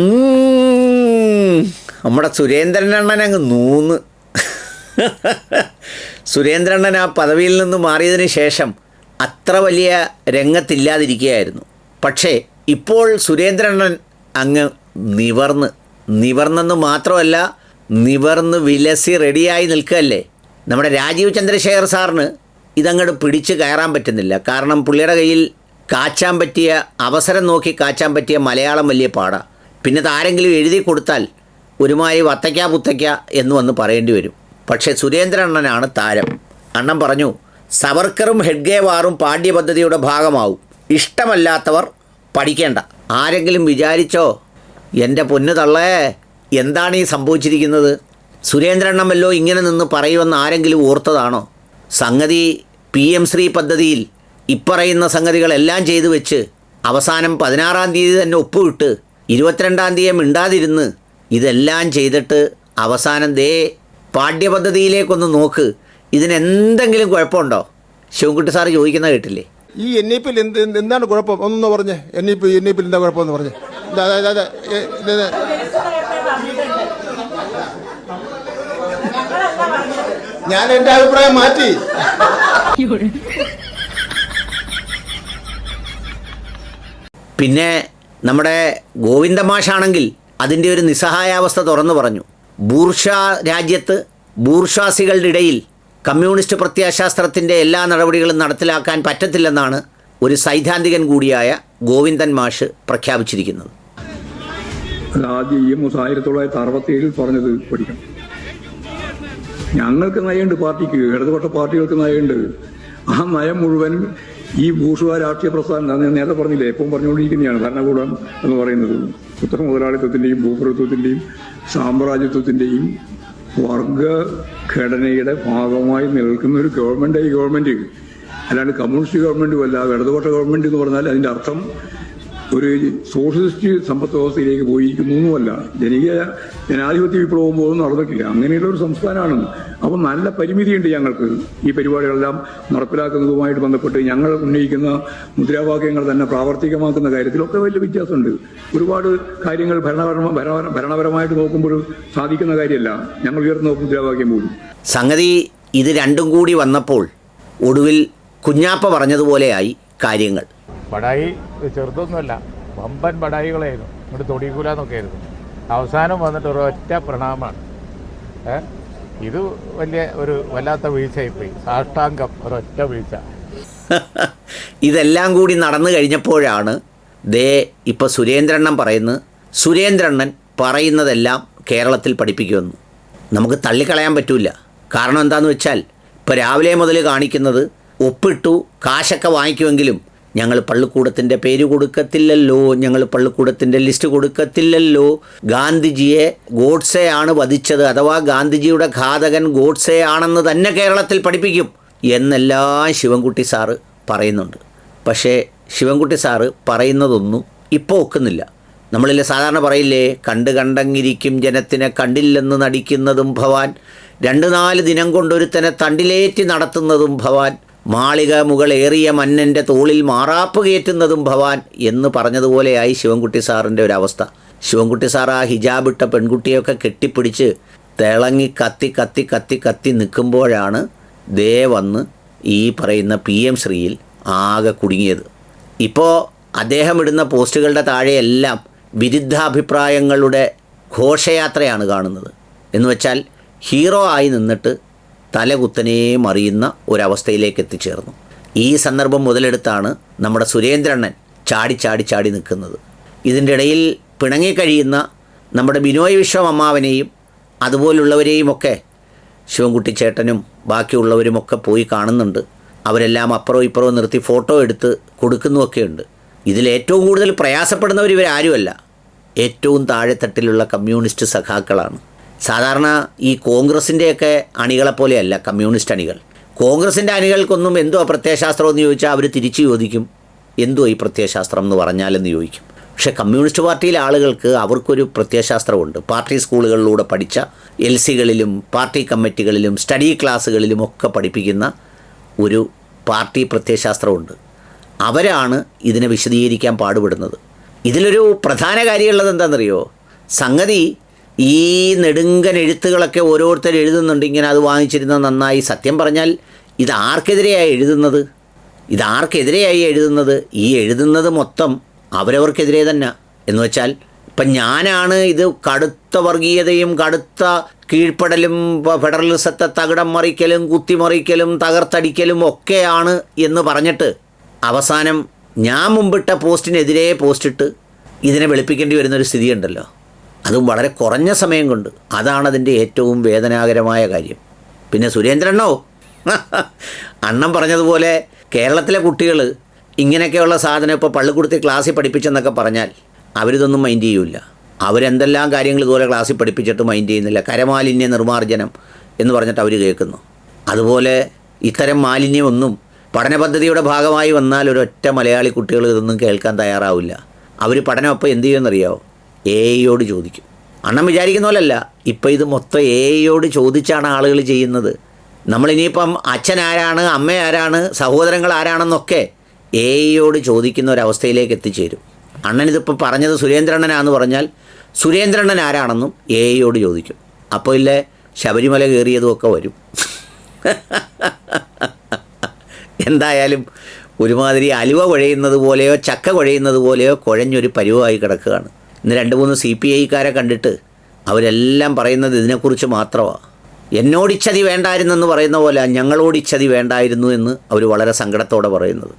ഉം, സുരേന്ദ്രൻ അണ്ണൻ അങ്ങ് നൂന്ന്. സുരേന്ദ്രണ്ണൻ ആ പദവിയിൽ നിന്ന് മാറിയതിന് ശേഷം അത്ര വലിയ രംഗത്തില്ലാതിരിക്കുകയായിരുന്നു. പക്ഷേ ഇപ്പോൾ സുരേന്ദ്രണ്ണൻ അങ്ങ് നിവർന്ന്. നിവർന്നെന്ന് മാത്രമല്ല നിവർന്ന് വിലസി റെഡിയായി നിൽക്കുകയല്ലേ? നമ്മുടെ രാജീവ് ചന്ദ്രശേഖർ സാറിന് ഇതങ്ങോട്ട് പിടിച്ച് കയറാൻ പറ്റുന്നില്ല. കാരണം പുള്ളിയുടെ കയ്യിൽ കാച്ചാൻ പറ്റിയ അവസരം നോക്കി കാച്ചാൻ പറ്റിയ മലയാളം വലിയ പാടാ. പിന്നെ താരെങ്കിലും എഴുതി കൊടുത്താൽ ഒരുമാതിരി വത്തയ്ക്ക പുത്തയ്ക്ക എന്ന് വന്ന് പറയേണ്ടി വരും. പക്ഷേ സുരേന്ദ്രൻ അണ്ണനാണ് താരം. അണ്ണൻ പറഞ്ഞു സവർക്കറും ഹെഡ്ഗേവാറും പാഠ്യപദ്ധതിയുടെ ഭാഗമാവും. ഇഷ്ടമല്ലാത്തവർ പഠിക്കേണ്ട. ആരെങ്കിലും വിചാരിച്ചോ എന്റെ പൊന്നു തള്ളേ എന്താണ് ഈ സംഭവിച്ചിരിക്കുന്നത്? സുരേന്ദ്രൻ വല്ലോ ഇങ്ങനെ നിന്ന് പറയുമെന്ന് ആരെങ്കിലും ഓർത്തതാണോ? സംഗതി പി എം ശ്രീ പദ്ധതിയിൽ ഇപ്പറയുന്ന സംഗതികളെല്ലാം ചെയ്തു വെച്ച് അവസാനം പതിനാറാം തീയതി തന്നെ ഒപ്പുവിട്ട് ഇരുപത്തിരണ്ടാം തീയതി മിണ്ടാതിരുന്ന് ഇതെല്ലാം ചെയ്തിട്ട് അവസാനം ദേ പാഠ്യപദ്ധതിയിലേക്കൊന്ന് നോക്ക്. ഇതിനെന്തെങ്കിലും കുഴപ്പമുണ്ടോ? ശിവൻകുട്ടി സാറ് ചോദിക്കുന്ന കേട്ടില്ലേ? ഈ എൻ ഇ പിയിൽ എന്ത് എന്ത് എന്താണ് കുഴപ്പം? ഒന്നൊന്ന് പറഞ്ഞേ. N E P N E പിയിൽ എന്താ കുഴപ്പമെന്ന് പറഞ്ഞേ. ഞാൻ എന്റെ അഭിപ്രായം മാറ്റി. പിന്നെ നമ്മുടെ ഗോവിന്ദമാഷാണെങ്കിൽ അതിന്റെ ഒരു നിസ്സഹായാവസ്ഥ തുറന്നു പറഞ്ഞു. ബൂർഷാ രാജ്യത്ത് ബൂർഷാസികളുടെ ഇടയിൽ കമ്മ്യൂണിസ്റ്റ് പ്രത്യയശാസ്ത്രത്തിന്റെ എല്ലാ നടപടികളും നടപ്പിലാക്കാൻ പറ്റത്തില്ലെന്നാണ് ഒരു സൈദ്ധാന്തികൻ കൂടിയായ ഗോവിന്ദൻ മാഷ് പ്രഖ്യാപിച്ചിരിക്കുന്നത്. ആദ്യം ഇ എം ആയിരത്തി തൊള്ളായിരത്തി അറുപത്തി ഏഴിൽ പറഞ്ഞത് പഠിക്കണം. ഞങ്ങൾക്ക് നയമുണ്ട് പാർട്ടിക്ക് ഇടതുപക്ഷ പാർട്ടികൾക്ക് നയമുണ്ട്. ആ നയം മുഴുവൻ ഈ ഭൂഷുവ രാഷ്ട്രീയ പ്രസ്ഥാനം ഞാൻ നേരത്തെ പറഞ്ഞില്ലേ എപ്പം പറഞ്ഞുകൊണ്ടിരിക്കുന്നതാണ് ഭരണകൂടം എന്ന് പറയുന്നത്. ഉത്തര മുതലാളിത്വത്തിന്റെയും ഭൂപ്രഭുത്വത്തിന്റെയും സാമ്രാജ്യത്വത്തിന്റെയും വർഗഘടനയുടെ ഭാഗമായി നിൽക്കുന്ന ഒരു ഗവൺമെന്റ് ഈ ഗവൺമെന്റ് അല്ലാണ്ട് കമ്മ്യൂണിസ്റ്റ് ഗവൺമെന്റും അല്ല ഇടതുപക്ഷ ഗവൺമെന്റ് എന്ന് പറഞ്ഞാൽ അതിന്റെ അർത്ഥം ഒരു സോഷ്യലിസ്റ്റ് സമ്പത്ത് വ്യവസ്ഥയിലേക്ക് പോയിരിക്കുന്നു എന്നുമല്ല. ജനകീയ ജനാധിപത്യ വിപ്ലവം പോലും നടന്നിട്ടില്ല. അങ്ങനെയുള്ള ഒരു സംസ്ഥാനമാണ്. അപ്പം നല്ല പരിമിതിയുണ്ട് ഞങ്ങൾക്ക്. ഈ പരിപാടികളെല്ലാം നടപ്പിലാക്കുന്നതുമായിട്ട് ബന്ധപ്പെട്ട് ഞങ്ങൾ ഉന്നയിക്കുന്ന മുദ്രാവാക്യങ്ങൾ തന്നെ പ്രാവർത്തികമാക്കുന്ന കാര്യത്തിലൊക്കെ വലിയ വ്യത്യാസമുണ്ട്. ഒരുപാട് കാര്യങ്ങൾ ഭരണപരമ ഭരണപരമായിട്ട് നോക്കുമ്പോൾ സാധിക്കുന്ന കാര്യമല്ല. ഞങ്ങൾ ഉയർന്ന മുദ്രാവാക്യം പോലും. സംഗതി ഇത് രണ്ടും കൂടി വന്നപ്പോൾ ഒടുവിൽ കുഞ്ഞാപ്പ പറഞ്ഞതുപോലെയായി കാര്യങ്ങൾ. ബടായി ചെറുതൊന്നുമല്ല വമ്പൻ ബടായികളായിരുന്നു ഇങ്ങോട്ട് തൊടിക്കൂലെന്നൊക്കെ ആയിരുന്നു അവസാനം വന്നിട്ട് ഒരൊറ്റ പ്രണാമമാണ്. ഏ? ഇത് വലിയ ഒരു വല്ലാത്ത വീഴ്ചയായിപ്പോയി. സാഷ്ടാംഗം ഒരൊറ്റ വീഴ്ച. ഇതെല്ലാം കൂടി നടന്നു കഴിഞ്ഞപ്പോഴാണ് ദേ ഇപ്പോൾ സുരേന്ദ്രണ്ണൻ പറയുന്നത് സുരേന്ദ്രണ്ണൻ പറയുന്നതെല്ലാം കേരളത്തിൽ പഠിപ്പിക്കുമെന്ന്. നമുക്ക് തള്ളിക്കളയാൻ പറ്റില്ല കാരണം എന്താണെന്ന് വെച്ചാൽ ഇപ്പോൾ രാവിലെ മുതൽ കാണിക്കുന്നത് ഒപ്പിട്ടു കാശൊക്കെ വാങ്ങിക്കുമെങ്കിലും ഞങ്ങൾ പള്ളിക്കൂടത്തിന്റെ പേര് കൊടുക്കത്തില്ലല്ലോ ഞങ്ങൾ പള്ളിക്കൂടത്തിന്റെ ലിസ്റ്റ് കൊടുക്കത്തില്ലല്ലോ. ഗാന്ധിജിയെ ഗോഡ്സെ ആണ് വധിച്ചത് അഥവാ ഗാന്ധിജിയുടെ ഘാതകൻ ഗോഡ്സെ ആണെന്ന് തന്നെ കേരളത്തിൽ പഠിപ്പിക്കും എന്നെല്ലാം ശിവൻകുട്ടി സാറ് പറയുന്നുണ്ട്. പക്ഷേ ശിവൻകുട്ടി സാറ് പറയുന്നതൊന്നും ഇപ്പോൾ ഒക്കുന്നില്ല. നമ്മളില്ല സാധാരണ പറയില്ലേ കണ്ട് കണ്ടങ്ങിരിക്കും ജനത്തിനെ കണ്ടില്ലെന്ന് നടിക്കുന്നതും ഭവാൻ. രണ്ട് നാല് ദിനം കൊണ്ടൊരുത്തനെ തണ്ടിലേറ്റി നടത്തുന്നതും ഭവാൻ. മാളിക മുകളേറിയ മന്നന്റെ തോളിൽ മാറാപ്പ് കയറ്റുന്നതും ഭവാൻ എന്ന് പറഞ്ഞതുപോലെയായി ശിവൻകുട്ടി സാറിന്റെ അവസ്ഥ ശിവൻകുട്ടി സാർ ആ ഹിജാബിട്ട പെൺകുട്ടിയൊക്കെ കെട്ടിപ്പിടിച്ച് തിളങ്ങി കത്തി കത്തി കത്തി കത്തി നിൽക്കുമ്പോഴാണ് ദേ വന്ന് ഈ പറയുന്ന പി എം ശ്രീയിൽ ആകെ കുടുങ്ങിയത്. ഇപ്പോൾ അദ്ദേഹം ഇടുന്ന പോസ്റ്റുകളുടെ താഴെയെല്ലാം വിരുദ്ധാഭിപ്രായങ്ങളുടെ ഘോഷയാത്രയാണ് കാണുന്നത്. എന്ന് വെച്ചാൽ ഹീറോ ആയി നിന്നിട്ട് തലകുത്തനെ മറിയുന്ന ഒരവസ്ഥയിലേക്ക് എത്തിച്ചേർന്നു. ഈ സന്ദർഭം മുതലെടുത്താണ് നമ്മുടെ സുരേന്ദ്രണ്ണൻ ചാടി ചാടി ചാടി നിൽക്കുന്നത്. ഇതിന്റെ ഇടയിൽ പിണങ്ങിക്കഴിയുന്ന നമ്മുടെ ബിനോയ് വിശ്വം അമ്മാവനെയും അതുപോലുള്ളവരെയുമൊക്കെ ശിവൻകുട്ടി ചേട്ടനും ബാക്കിയുള്ളവരുമൊക്കെ പോയി കാണുന്നുണ്ട്. അവരെല്ലാം അപ്പുറവും ഇപ്പുറവും നിർത്തി ഫോട്ടോ എടുത്ത് കൊടുക്കുന്നുമൊക്കെയുണ്ട്. ഇതിലേറ്റവും കൂടുതൽ പ്രയാസപ്പെടുന്നവർ ഇവരാരുമല്ല. ഏറ്റവും താഴെത്തട്ടിലുള്ള കമ്മ്യൂണിസ്റ്റ് സഖാക്കളാണ്. സാധാരണ ഈ കോൺഗ്രസിന്റെയൊക്കെ അണികളെപ്പോലെയല്ല കമ്മ്യൂണിസ്റ്റ് അണികൾ. കോൺഗ്രസിന്റെ അണികൾക്കൊന്നും എന്തോ പ്രത്യയശാസ്ത്രം എന്ന് ചോദിച്ചാൽ അവർ തിരിച്ചു ചോദിക്കും എന്തോ ഈ പ്രത്യയശാസ്ത്രം എന്ന് പറഞ്ഞാലെന്ന് ചോദിക്കും. പക്ഷേ കമ്മ്യൂണിസ്റ്റ് പാർട്ടിയിലെ ആളുകൾക്ക് അവർക്കൊരു പ്രത്യയശാസ്ത്രമുണ്ട്. പാർട്ടി സ്കൂളുകളിലൂടെ പഠിച്ച എൽ സികളിലും പാർട്ടി കമ്മിറ്റികളിലും സ്റ്റഡി ക്ലാസ്സുകളിലും ഒക്കെ പഠിപ്പിക്കുന്ന ഒരു പാർട്ടി പ്രത്യയശാസ്ത്രമുണ്ട്. അവരാണ് ഇതിനെ വിശദീകരിക്കാൻ പാടുപെടുന്നത്. ഇതിലൊരു പ്രധാന കാര്യമുള്ളത് എന്താണെന്നറിയോ? സംഗതി ഈ നെടുങ്കൻ എഴുത്തുകളൊക്കെ ഓരോരുത്തർ എഴുതുന്നുണ്ട്. ഇങ്ങനെ അത് വാങ്ങിച്ചിരുന്നത് നന്നായി. സത്യം പറഞ്ഞാൽ ഇത് എഴുതുന്നത്? ഇത് ആർക്കെതിരെയായി എഴുതുന്നത്? ഈ എഴുതുന്നത് മൊത്തം അവരവർക്കെതിരെ തന്നെ. എന്ന് വെച്ചാൽ ഇപ്പം ഞാനാണ് ഇത് കടുത്ത വർഗീയതയും കടുത്ത കീഴ്പ്പെടലും ഫെഡറലിസത്തെ തകിടം മറിക്കലും കുത്തിമറിക്കലും തകർത്തടിക്കലും ഒക്കെയാണ് എന്ന് പറഞ്ഞിട്ട് അവസാനം ഞാൻ മുമ്പിട്ട പോസ്റ്റിനെതിരെ പോസ്റ്റിട്ട് ഇതിനെ വെളുപ്പിക്കേണ്ടി വരുന്നൊരു സ്ഥിതിയുണ്ടല്ലോ. അതും വളരെ കുറഞ്ഞ സമയം കൊണ്ട്. അതാണ് അതിന്റെ ഏറ്റവും വേദനാകരമായ കാര്യം. പിന്നെ സുരേന്ദ്രനോ? അണ്ണം പറഞ്ഞതുപോലെ കേരളത്തിലെ കുട്ടികൾ ഇങ്ങനെയൊക്കെയുള്ള സാധനം ഇപ്പോൾ പള്ളിക്കൂടത്തിൽ ക്ലാസ്സിൽ പഠിപ്പിച്ചെന്നൊക്കെ പറഞ്ഞാൽ അവരിതൊന്നും മൈൻഡ് ചെയ്യൂല അവരെന്തെല്ലാം കാര്യങ്ങൾ ഇതുപോലെ ക്ലാസ്സിൽ പഠിപ്പിച്ചിട്ട് മൈൻഡ് ചെയ്യുന്നില്ല. കരമാലിന്യ നിർമ്മാർജനം എന്ന് പറഞ്ഞിട്ട് അവർ കേൾക്കുന്നു. അതുപോലെ ഇത്തരം മാലിന്യമൊന്നും പഠന പദ്ധതിയുടെ ഭാഗമായി വന്നാൽ ഒരൊറ്റ മലയാളി കുട്ടികൾ ഇതൊന്നും കേൾക്കാൻ തയ്യാറാവില്ല. അവർ പഠനം അപ്പോൾ എന്ത് ചെയ്യുമെന്നറിയാമോ എ ഐയോട് ചോദിക്കും. അണ്ണം വിചാരിക്കുന്ന പോലല്ല. ഇപ്പം ഇത് മൊത്തം എ ഐയോട് ചോദിച്ചാണ് ആളുകൾ ചെയ്യുന്നത്. നമ്മളിനിയിപ്പം അച്ഛൻ ആരാണ് അമ്മ ആരാണ് സഹോദരങ്ങൾ ആരാണെന്നൊക്കെ എ ഐയോട് ചോദിക്കുന്ന ഒരവസ്ഥയിലേക്ക് എത്തിച്ചേരും. അണ്ണനിതിപ്പോൾ പറഞ്ഞത് സുരേന്ദ്രണ്ണനാന്ന് പറഞ്ഞാൽ സുരേന്ദ്രണ്ണൻ ആരാണെന്നും എ ഐയോട് ചോദിക്കും. അപ്പോൾ ഇല്ലേ ശബരിമല കയറിയതും ഒക്കെ വരും. എന്തായാലും ഒരുമാതിരി അലുവ കുഴയുന്നത് പോലെയോ ചക്ക കുഴയുന്നത് പോലെയോ കുഴഞ്ഞൊരു പരിവമായി കിടക്കുകയാണ്. ഇന്ന് രണ്ട് മൂന്ന് സി പി ഐക്കാരെ കണ്ടിട്ട് അവരെല്ലാം പറയുന്നത് ഇതിനെക്കുറിച്ച് മാത്രമാണ് എന്നോടിച്ചതി വേണ്ടായിരുന്നെന്ന് പറയുന്ന പോലെ ഞങ്ങളോടിച്ചതി വേണ്ടായിരുന്നു എന്ന് അവർ വളരെ സങ്കടത്തോടെ പറയുന്നത്.